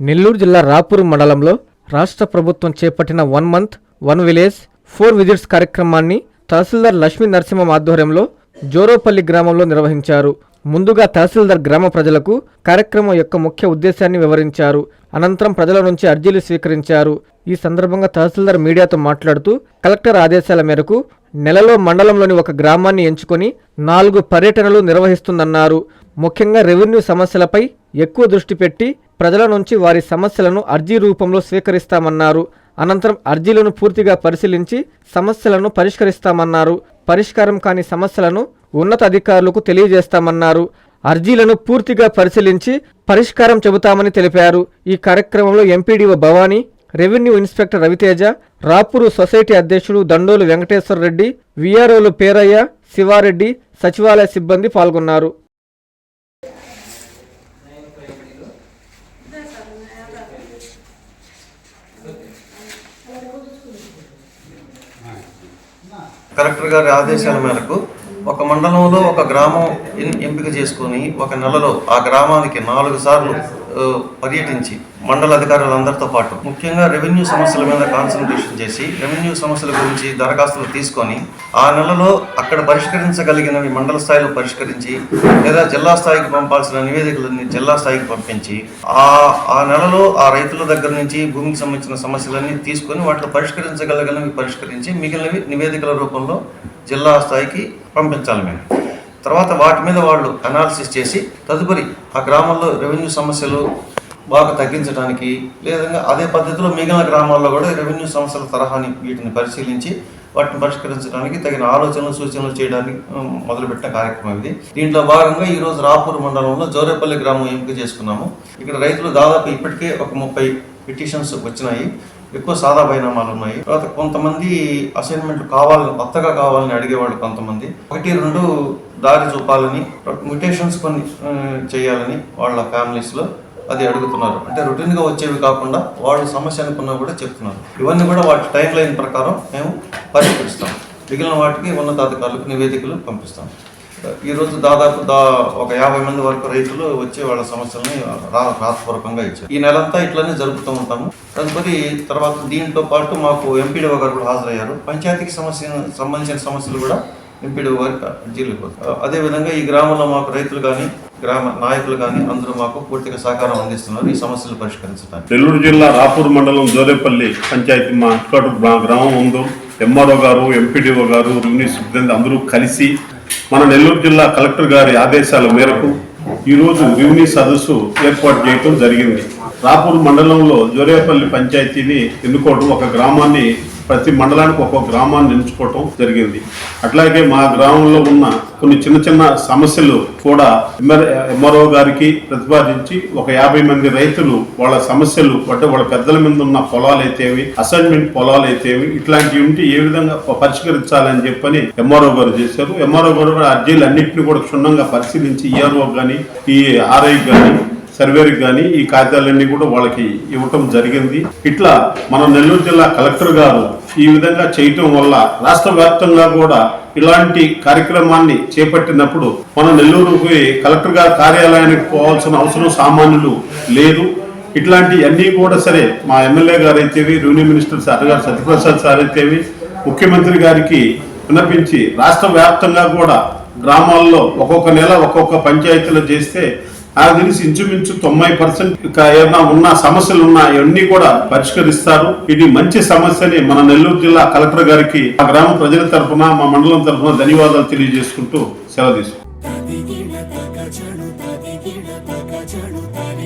నెల్లూరు జిల్లా రాపూర్ మండలంలో రాష్ట్ర ప్రభుత్వం చేపట్టిన one month one village four visits కార్యక్రమాన్ని తహసీల్దార్ లక్ష్మీ నరసింహం ఆధ్వర్యంలో జోరోపల్లి గ్రామంలో నిర్వహించారు. ముందుగా తహసీల్దార్ గ్రామ ప్రజలకు కార్యక్రమం యొక్క ముఖ్య ఉద్దేశాన్ని వివరించారు. అనంతరం ప్రజల నుంచి అర్జీలు స్వీకరించారు. ఈ సందర్భంగా తహసీల్దార్ మీడియాతో మాట్లాడుతూ కలెక్టర్ ఆదేశాల మేరకు నెలలో మండలంలోని ఒక గ్రామాన్ని ఎంచుకొని నాలుగు పర్యటనలు నిర్వహిస్తుందన్నారు. ముఖ్యంగా రెవెన్యూ సమస్యలపై ఎక్కువ దృష్టి పెట్టి ప్రజల నుంచి వారి సమస్యలను అర్జీ రూపంలో స్వీకరిస్తామన్నారు. అనంతరం అర్జీలను పూర్తిగా పరిశీలించి సమస్యలను పరిష్కరిస్తామన్నారు. పరిష్కారం కాని సమస్యలను ఉన్నత అధికారులకు తెలియజేస్తామన్నారు. అర్జీలను పూర్తిగా పరిశీలించి పరిష్కారం చెబుతామని తెలిపారు. ఈ కార్యక్రమంలో MPDO Bhavani revenue inspector Raviteja Rapuru society అధ్యక్షుడు దండోలు వెంకటేశ్వర రెడ్డి విఆర్ఓలు పేరయ్య శివారెడ్డి సచివాలయ సిబ్బంది పాల్గొన్నారు. కలెక్టర్ గారి ఆదేశాల మేరకు ఒక మండలంలో ఒక గ్రామం ఎంపిక చేసుకొని ఒక నెలలో ఆ గ్రామానికి నాలుగు సార్లు పర్యటించి మండల అధికారులందరితో పాటు ముఖ్యంగా రెవెన్యూ సమస్యల మీద కాన్సన్ట్రేషన్ చేసి రెవెన్యూ సమస్యల గురించి దరఖాస్తులు తీసుకొని ఆ నెలలో అక్కడ పరిష్కరించగలిగినవి మండల స్థాయిలో పరిష్కరించి లేదా జిల్లా స్థాయికి పంపాల్సిన నివేదికలన్నీ జిల్లా స్థాయికి పంపించి ఆ ఆ నెలలో ఆ రైతుల దగ్గర నుంచి భూమికి సంబంధించిన సమస్యలన్నీ తీసుకొని వాటిలో పరిష్కరించగలిగినవి పరిష్కరించి మిగిలినవి నివేదికల రూపంలో జిల్లా స్థాయికి పంపించాలి మేము. తర్వాత వాటి మీద వాళ్ళు అనాలిసిస్ చేసి తదుపరి ఆ గ్రామంలో రెవెన్యూ సమస్యలు బాగా తగ్గించడానికి లేదా అదే పద్ధతిలో మిగిలిన గ్రామాల్లో కూడా రెవెన్యూ సమస్యల తరహాని వీటిని పరిశీలించి వాటిని పరిష్కరించడానికి తగిన ఆలోచనలు సూచనలు చేయడానికి మొదలుపెట్టిన కార్యక్రమం ఇది. దీంట్లో భాగంగా ఈరోజు రాపూర్ మండలంలో జోరేపల్లి గ్రామం ఎంపిక చేసుకున్నాము. ఇక్కడ రైతులు దాదాపు ఇప్పటికే ఒక ముప్పై పిటిషన్స్ వచ్చినాయి. ఎక్కువ సాదా పరిణామాలు ఉన్నాయి. తర్వాత కొంతమంది అసైన్మెంట్లు కావాలని కొత్తగా కావాలని అడిగేవాళ్ళు కొంతమంది. ఒకటి రెండు దారి చూపాలని మ్యుటేషన్స్ కొన్ని చేయాలని వాళ్ళ ఫ్యామిలీస్లో అది అడుగుతున్నారు. అంటే రొటీన్గా వచ్చేవి కాకుండా వాళ్ళు సమస్య అనుకున్నా కూడా చెప్తున్నారు. ఇవన్నీ కూడా వాటి టైం లైన్ ప్రకారం మేము పరిష్కరిస్తాం. మిగిలిన వాటికి ఉన్నతాధికారులకు నివేదికలు పంపిస్తాం. ఈరోజు దాదాపు దా ఒక యాభై మంది వరకు రైతులు వచ్చి వాళ్ళ సమస్యల్ని రాతపూర్వకంగా ఇచ్చారు. ఈ నెలంతా ఇట్లానే జరుపుతూ ఉంటాము. తదుపరి తర్వాత దీంతో పాటు మాకు ఎంపీడీఓ గారు కూడా హాజరయ్యారు. పంచాయతీకి సమస్య సంబంధించిన సమస్యలు కూడా ఎంపీడీఓ గారికి అర్జీలు ఇవ్వదు అదేవిధంగా ఈ గ్రామంలో మాకు రైతులు కానీ గ్రామ నాయకులు కానీ అందరూ మాకు పూర్తిగా సహకారం అందిస్తున్నారు. ఈ సమస్యలు పరిష్కరించడానికి. నెల్లూరు జిల్లా రాపూర్ మండలం జోరేపల్లి పంచాయతీ మా హెడ్క్వార్టర్ గ్రామం ఉందో ఎంఆర్ఓ గారు ఎంపీడీఓ గారు రెవెన్యూ సిబ్బంది అందరూ కలిసి మన నెల్లూరు జిల్లా కలెక్టర్ గారి ఆదేశాల మేరకు ఈరోజు రెవెన్యూ సదస్సు ఏర్పాటు చేయడం జరిగింది. రాపూర్ మండలంలో జోరేపల్లి పంచాయతీని ఎన్నుకోవడం ఒక గ్రామాన్ని ప్రతి మండలానికి ఒక్కొక్క గ్రామాన్ని ఎంచుకోవటం జరిగింది. అట్లాగే మా గ్రామంలో ఉన్న కొన్ని చిన్న చిన్న సమస్యలు కూడా ఎంఆర్ఓ గారికి ప్రతిపాదించి ఒక యాభై మంది రైతులు వాళ్ళ సమస్యలు అంటే వాళ్ళ పెద్దల మీద ఉన్న పొలాలు అయితేవి అసైన్మెంట్ పొలాలు అయితేవి ఇట్లాంటివి ఉంటే ఏ విధంగా పరిష్కరించాలని చెప్పని ఎంఆర్ఓ గారు చేశారు. ఎంఆర్ఓ గారు కూడా అర్జీలు అన్నింటినీ కూడా క్షుణ్ణంగా పరిశీలించి ఈఆర్ఓ కానీ ఈ ఆర్ఐ కానీ సర్వేకి కానీ ఈ కాగితాలన్నీ కూడా వాళ్ళకి ఇవ్వటం జరిగింది. ఇట్లా మన నెల్లూరు జిల్లా కలెక్టర్ గారు ఈ విధంగా చేయటం వల్ల రాష్ట్ర వ్యాప్తంగా కూడా ఇలాంటి కార్యక్రమాన్ని చేపట్టినప్పుడు మన నెల్లూరుకి కలెక్టర్ గారి కార్యాలయానికి పోవాల్సిన అవసరం సామాన్యులు లేదు. ఇట్లాంటి అన్నీ కూడా సరే మా ఎమ్మెల్యే గారు అయితేవి రెవెన్యూ మినిస్టర్ సార్ గారు సత్యప్రసాద్ సార్ అయితేవి ముఖ్యమంత్రి గారికి విన్నపించి రాష్ట్ర వ్యాప్తంగా కూడా గ్రామాల్లో ఒక్కొక్క నెల ఒక్కొక్క పంచాయతీలో చేస్తే నాకు తెలిసి ఇంచుమించు తొంభై పర్సెంట్ ఏమైనా ఉన్న సమస్యలు ఉన్నా ఇవన్నీ కూడా పరిష్కరిస్తారు. ఇది మంచి సమస్యని మన నెల్లూరు జిల్లా కలెక్టర్ గారికి ఆ గ్రామ ప్రజల తరఫున మా మండలం తరఫున ధన్యవాదాలు తెలియజేసుకుంటూ సెలవు తీసుకుంటాం